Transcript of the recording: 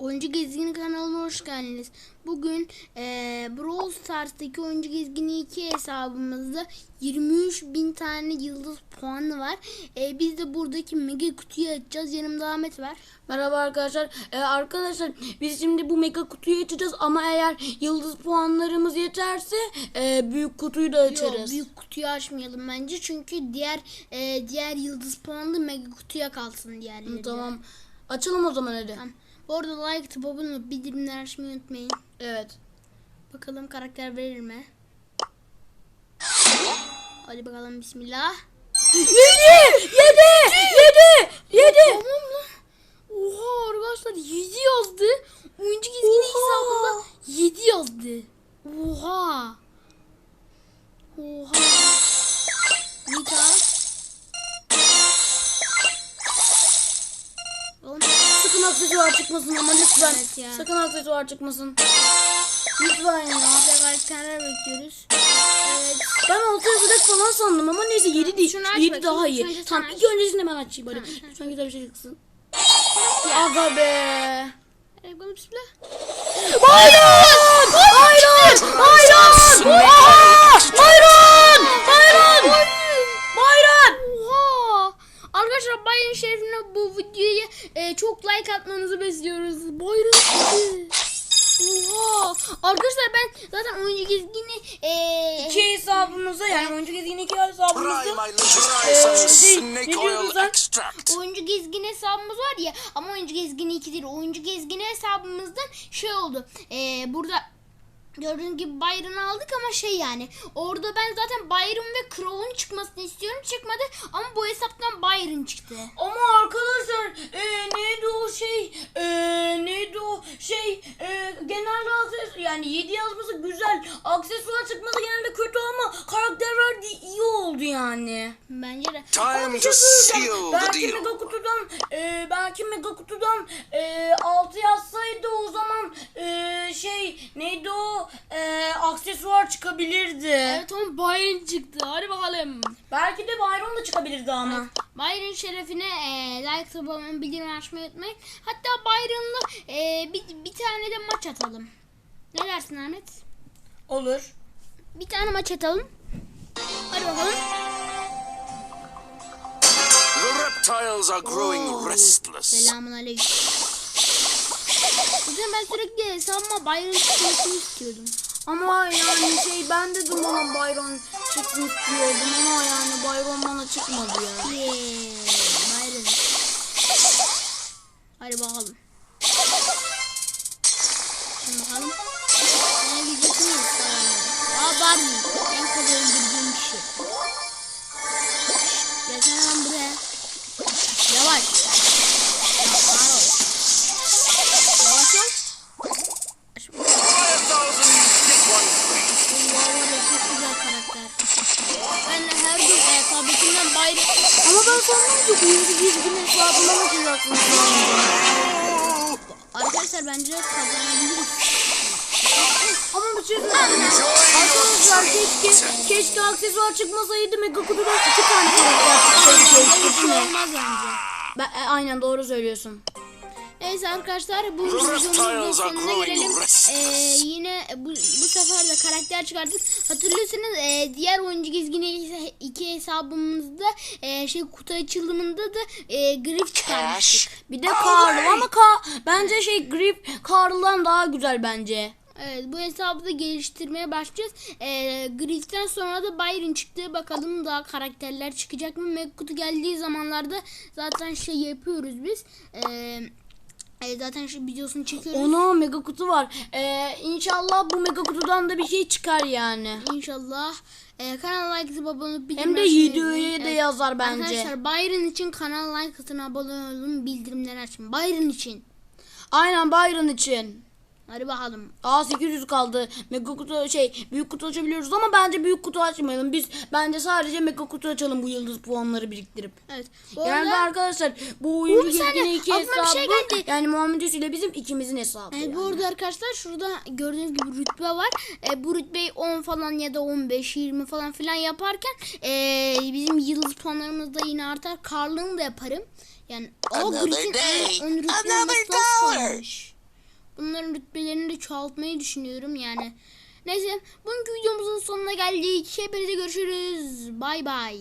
Oyuncu Gezgini kanalına hoş geldiniz. Bugün eee Brawl Stars'taki Oyuncu Gezgini 2 hesabımızda 23 bin tane yıldız puanı var. Eee, biz de buradaki mega kutuyu açacağız. Yanımda Ahmet var. Merhaba arkadaşlar. Ee, arkadaşlar biz şimdi bu mega kutuyu açacağız ama eğer yıldız puanlarımız yeterse e, büyük kutuyu da Yok, açarız. büyük kutuyu açmayalım bence. Çünkü diğer eee, diğer yıldız puanlı mega kutuya kalsın diğerleri. Tamam. Açalım o zaman hadi. Tamam. Bu arada like atıp abone olup bildirimleri açmayı unutmayın. Evet. Bakalım karakter verir mi? Hadi bakalım bismillah. Yedi! Yedi! Yedi! Yedi! Tamam lan. Oha arkadaşlar 7 yazdı. Oyuncu gezgini hesabında 7 yazdı. Sakın aksesuar çıkmasın ama lütfen. Evet ya. Sakın aksesuar çıkmasın. Lütfen ya. karakterler bekliyoruz. Evet. Ben 6 yazıdak falan sandım ama neyse 7 değil. Şunu aç 7 bakayım. daha Şunu iyi. sen Tamam aç. ilk öncesinde ben açayım hadi. Tamam, sen Lütfen güzel bir şey çıksın. Aga be. Hadi bakalım bismillah. Bayron! Bayron! Oha! Arkadaşlar Bayern şerifine bu videoya e, çok like atmanızı bekliyoruz. Bayern. Oha! Arkadaşlar ben zaten oyuncu gezgini e, İki hesabımıza yani oyuncu gezgini iki some Ee, şey, ne extract. oyuncu gezgini hesabımız var ya ama oyuncu gezgini 2 değil. Oyuncu gezgini hesabımızdan şey oldu. E, burada Gördüğünüz gibi Byron'ı aldık ama şey yani orada ben zaten Byron ve Crow'un çıkmasını istiyorum çıkmadı ama bu hesaptan Byron çıktı. Ama arkadaşlar e, neydi o şey e, neydi o şey e, genelde aksesuar yani 7 yazması güzel aksesuar çıkması genelde kötü ama karakterler de iyi oldu yani. Bence de. Time to şey seal the Belki deal. mega kutudan e, belki mega kutudan e, aksesuar çıkabilirdi. Evet ama Byron çıktı. Hadi bakalım. Belki de Byron da çıkabilirdi ama. Byron şerefine e, like tabağımın bildirim açmayı unutmayın. Hatta Byron'la e, bir, bir tane de maç atalım. Ne dersin Ahmet? Olur. Bir tane maç atalım. Hadi bakalım. The reptiles are growing restless. Selamun aleyküm. O yüzden ben sürekli hesabıma Byron çıkmasını istiyordum. Ama yani şey ben de durmadan Byron çıksın istiyordum ama yani Byron bana çıkmadı ya. Yeah, Byron. Hadi bakalım. Şimdi bakalım. Ne diyecek miyiz? Aa Barbie. En kolay öldürdüğüm kişi. Tabletimden Byron... Ama ben sandım ki oyuncu gezgin hesabına bakacaksınız. Arkadaşlar bence kazanabiliriz. Ama bir şey söyleyeyim. Arkadaşlar keşke, keşke aksesuar çıkmasaydı mega kutudan iki tane karakter çıksaydı değil mi? Olmaz bence. Ben, e, aynen doğru söylüyorsun. Neyse arkadaşlar bu videomuzun sonuna gelelim. Ee, yine bu, bu sefer de karakter çıkardık. Hatırlıyorsanız e, diğer oyuncu gezgini iki hesabımızda e, şey kutu açılımında da e, grif çıkarmıştık. Bir de Carl ama Ka bence şey Grip Carl'dan daha güzel bence. Evet bu hesabı da geliştirmeye başlayacağız. E, griften sonra da Byron çıktı. Bakalım daha karakterler çıkacak mı? Kutu geldiği zamanlarda zaten şey yapıyoruz biz. Eee e, zaten şu videosunu çekiyoruz. Ona mega kutu var. Ee, inşallah bu mega kutudan da bir şey çıkar yani. İnşallah. Ee, kanala like atıp abone olup Hem de videoya da yazar bence. Arkadaşlar Byron için kanala like atın abone olun bildirimleri açın. Byron için. Aynen Byron için. Hadi bakalım. Aa 800 kaldı. Mega kutu şey büyük kutu açabiliyoruz ama bence büyük kutu açmayalım. Biz bence sadece mega kutu açalım bu yıldız puanları biriktirip. Evet. Bu Yani arada, arkadaşlar bu oyuncu gezgini iki bir hesabı şey geldi. yani Muhammed Yusuf ile bizim ikimizin hesabı. e, yani. bu arada arkadaşlar şurada gördüğünüz gibi rütbe var. E, bu rütbeyi 10 falan ya da 15 20 falan filan yaparken e, bizim yıldız puanlarımız da yine artar. Karlığını da yaparım. Yani o Another Griffin day, ön rütbe another olması nasıl kalmış? Bunların rütbelerini de çoğaltmayı düşünüyorum yani. Neyse bugünkü videomuzun sonuna geldik. Hepinize görüşürüz. Bay bay.